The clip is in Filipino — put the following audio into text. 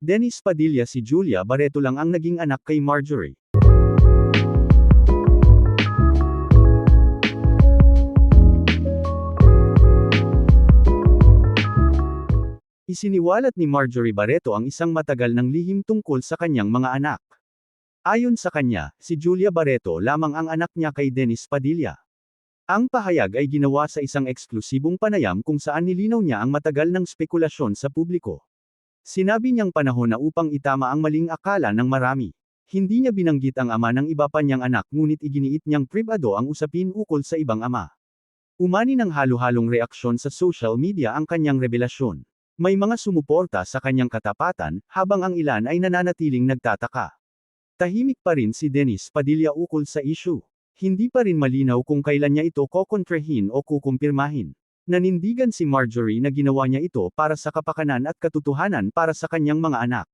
Dennis Padilla si Julia Barreto lang ang naging anak kay Marjorie. Isiniwalat ni Marjorie Barreto ang isang matagal ng lihim tungkol sa kanyang mga anak. Ayon sa kanya, si Julia Barreto lamang ang anak niya kay Dennis Padilla. Ang pahayag ay ginawa sa isang eksklusibong panayam kung saan nilinaw niya ang matagal ng spekulasyon sa publiko. Sinabi niyang panahon na upang itama ang maling akala ng marami. Hindi niya binanggit ang ama ng iba pa niyang anak ngunit iginiit niyang pribado ang usapin ukol sa ibang ama. Umani ng halo-halong reaksyon sa social media ang kanyang revelasyon. May mga sumuporta sa kanyang katapatan, habang ang ilan ay nananatiling nagtataka. Tahimik pa rin si Dennis Padilla ukol sa issue. Hindi pa rin malinaw kung kailan niya ito kokontrahin o kukumpirmahin. Nanindigan si Marjorie na ginawa niya ito para sa kapakanan at katotohanan para sa kanyang mga anak.